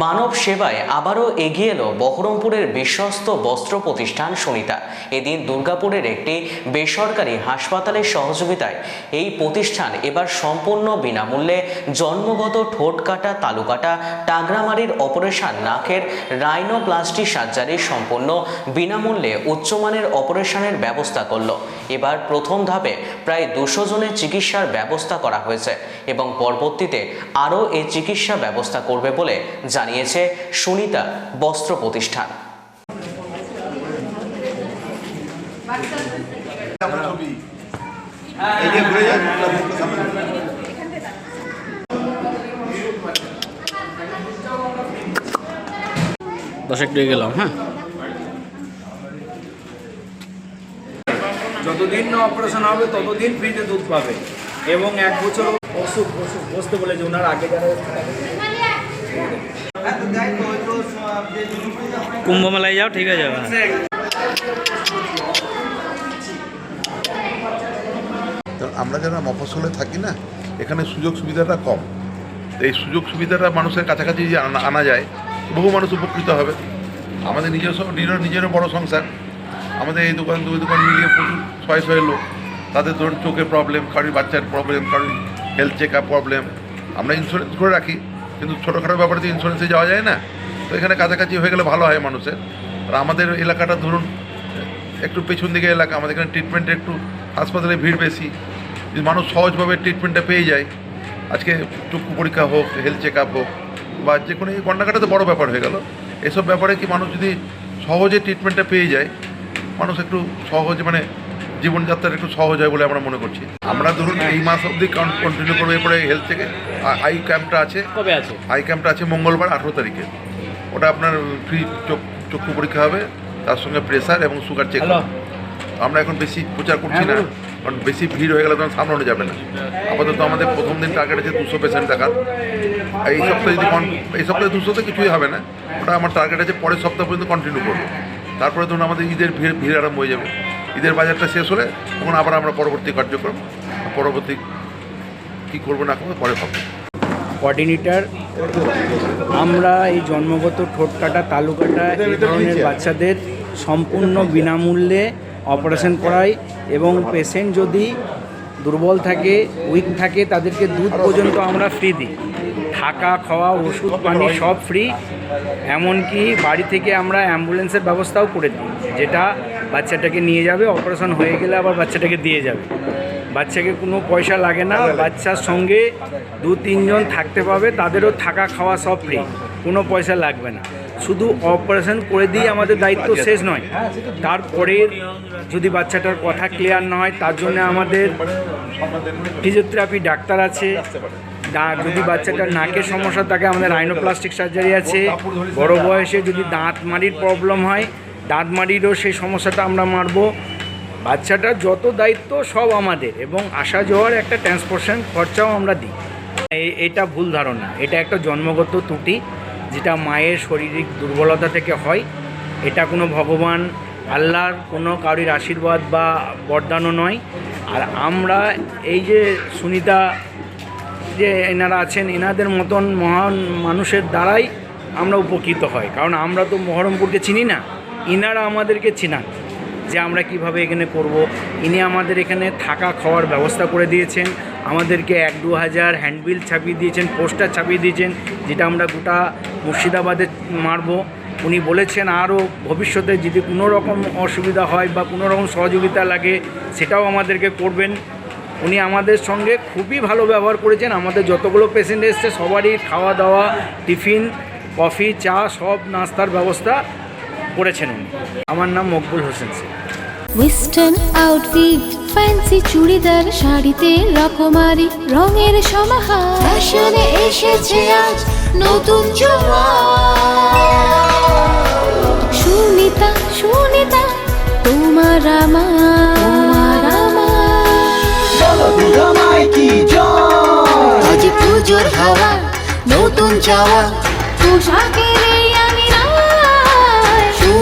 মানব সেবায় আবারও এগিয়ে এলো বহরমপুরের বিশ্বস্ত বস্ত্র প্রতিষ্ঠান সুনিতা। এদিন দুর্গাপুরের একটি বেসরকারি হাসপাতালের সহযোগিতায় এই প্রতিষ্ঠান এবার সম্পূর্ণ বিনামূল্যে জন্মগত ঠোঁট কাটা, তালু কাটা টাগরামারির অপারেশন, নাকের রাইনোপ্লাস্টি সার্জারি সম্পূর্ণ বিনামূল্যে উচ্চমানের অপারেশনের ব্যবস্থা করল। এবার প্রথম ধাপে প্রায় দুশো জনের চিকিৎসার ব্যবস্থা করা হয়েছে এবং পরবর্তীতে আরও এই চিকিৎসা ব্যবস্থা করবে বলে জানিয়েছে সুনিতা বস্ত্র প্রতিষ্ঠান। যে দশেক ডে গেলাম হ্যাঁ। যতদিন না অপারেশন হবে ততদিন ফ্রিতে দুধ পাবে। এবং এক বছর অসুখ অসুখ বসতে বলেছে ওনার আগে যারা কুম্ভ মেলায় যাও, ঠিক আছে তো আমরা যারা মফস্বলে থাকি না, এখানে সুযোগ সুবিধাটা কম। এই সুযোগ সুবিধাটা মানুষের কাছাকাছি যে আনা যায়, বহু মানুষ উপকৃত হবে। আমাদের নিজস্ব, নিজের, নিজেরও বড় সংসার। আমাদের এই দোকান, দুই দোকান মিলিয়ে প্রচুর, ছয় ছয় লোক। তাদের ধরুন চোখের প্রবলেম কারোর বাচ্চার প্রবলেম কারোর হেলথ চেক আপ প্রবলেম আমরা ইন্স্যুরেন্স করে রাখি। কিন্তু ছোটোখাটো ব্যাপারে তো ইন্স্যুরেন্সে যাওয়া যায় না। তো এখানে কাছাকাছি হয়ে গেলে ভালো হয় মানুষের। আর আমাদের এলাকাটা ধরুন, একটু পেছন দিকে এলাকা, আমাদের এখানে ট্রিটমেন্টে একটু হাসপাতালে ভিড় বেশি। যদি মানুষ সহজভাবে ট্রিটমেন্টটা পেয়ে যায়, আজকে চক্ষু পরীক্ষা হোক হেলথ চেক আপ হোক, বা যে কোনো এই গন্ডাকাটা তো বড় ব্যাপার হয়ে গেল। এসব ব্যাপারে কি মানুষ যদি সহজে ট্রিটমেন্টটা পেয়ে যায়, মানুষ একটু সহজে মানে জীবনযাত্রার একটু সহজ হয় বলে আমরা মনে করছি। আমরা ধরুন এই মাস অবধি কন্টিনিউ করব এরপরে হেলথ থেকে আই ক্যাম্পটা আছে। কবে আছে? আই ক্যাম্পটা আছে মঙ্গলবার আঠেরো তারিখে। ওটা আপনার ফ্রি চক্ষু পরীক্ষা হবে। তার সঙ্গে প্রেশার এবং সুগার চেক আমরা এখন বেশি প্রচার করছি হ্যাঁ, না। কারণ বেশি ভিড় হয়ে গেলে তখন সামলানো যাবে না। আপাতত আমাদের প্রথম দিন টার্গেট আছে দুশো পেশেন্ট দেখার। এই সপ্তাহে যদি এই সপ্তাহে দুশোতে কিছুই হবে না। ওটা আমার টার্গেট আছে পরের সপ্তাহ পর্যন্ত কন্টিনিউ করব। তারপরে ধরুন আমাদের ঈদের ভিড় ভিড় আরম্ভ হয়ে যাবে। ঈদের বাজারটা শেষ হলে তখন আবার আমরা পরবর্তী কার্যক্রম পরবর্তী কী করব না করব পরে ভাববো। কোঅর্ডিনেটর আমরা এই জন্মগত ঠোঁট কাটা তালু এই ধরনের বাচ্চাদের সম্পূর্ণ বিনামূল্যে অপারেশন করাই এবং পেশেন্ট যদি দুর্বল থাকে উইক থাকে তাদেরকে দুধ পর্যন্ত আমরা ফ্রি দিই। থাকা খাওয়া ওষুধ পানি সব ফ্রি এমনকি বাড়ি থেকে আমরা অ্যাম্বুলেন্সের ব্যবস্থাও করে দিই। যেটা বাচ্চাটাকে নিয়ে যাবে অপারেশন হয়ে গেলে আবার বাচ্চাটাকে দিয়ে যাবে। বাচ্চাকে কোনো পয়সা লাগে না বাচ্চার সঙ্গে দু তিনজন থাকতে পাবে তাদেরও থাকা খাওয়া সব ফ্রি কোনো পয়সা লাগবে না। শুধু অপারেশন করে দিয়ে আমাদের দায়িত্ব শেষ নয়। তারপরে যদি বাচ্চাটার কথা ক্লিয়ার না হয় তার জন্য আমাদের ফিজিওথেরাপি ডাক্তার আছে। যদি বাচ্চাটার নাকের সমস্যা থাকে আমাদের রাইনোপ্লাস্টিক সার্জারি আছে। বড় বয়সে যদি দাঁত মাড়ির প্রবলেম হয় দাঁত মাড়িরও সেই সমস্যাটা আমরা মারবো। বাচ্চাটার যত দায়িত্ব, সব আমাদের এবং আসা যাওয়ার একটা ট্রান্সপোর্টেশন খরচাও আমরা দিই। এটা ভুল ধারণা। এটা একটা জন্মগত ত্রুটি, যেটা মায়ের শারীরিক দুর্বলতা থেকে হয়। এটা কোনো ভগবান, আল্লাহর কোনো কারোর আশীর্বাদ বা বরদানও নয়। আর আমরা এই যে সুনিতা, যে এনারা আছেন, এনাদের মতন মহান মানুষের দ্বারাই আমরা উপকৃত হই কারণ আমরা তো মহরমপুরকে চিনি না, ইনারা আমাদেরকে চিনান। যে আমরা কীভাবে এখানে করব। ইনি আমাদের এখানে থাকা খাওয়ার ব্যবস্থা করে দিয়েছেন। আমাদেরকে এক দু হাজার হ্যান্ডবিল ছাপিয়ে দিয়েছেন, পোস্টার ছাপিয়ে দিয়েছেন, যেটা আমরা গোটা মুর্শিদাবাদে মারব। উনি বলেছেন আরও ভবিষ্যতে যদি কোনো রকম অসুবিধা হয় বা কোনো রকম সহযোগিতা লাগে, সেটাও আমাদেরকে করবেন। উনি আমাদের সঙ্গে খুবই ভালো ব্যবহার করেছেন। আমাদের যতগুলো পেশেন্ট এসছে, সবারই খাওয়া দাওয়া, টিফিন, কফি, চা, সব নাস্তার ব্যবস্থা করেছেন উনি। আমার নাম Maqbool Hossain Singh. Western outfit fancy churidar, শাড়িতে রকমারি, রঙের সমাহার। ফ্যাশনে এসেছে আজ নতুন সুনিতা সুনিতা, তোমার আমার আমার। পুজোর হাওয়া, নতুন চাওয়া, পোশাকের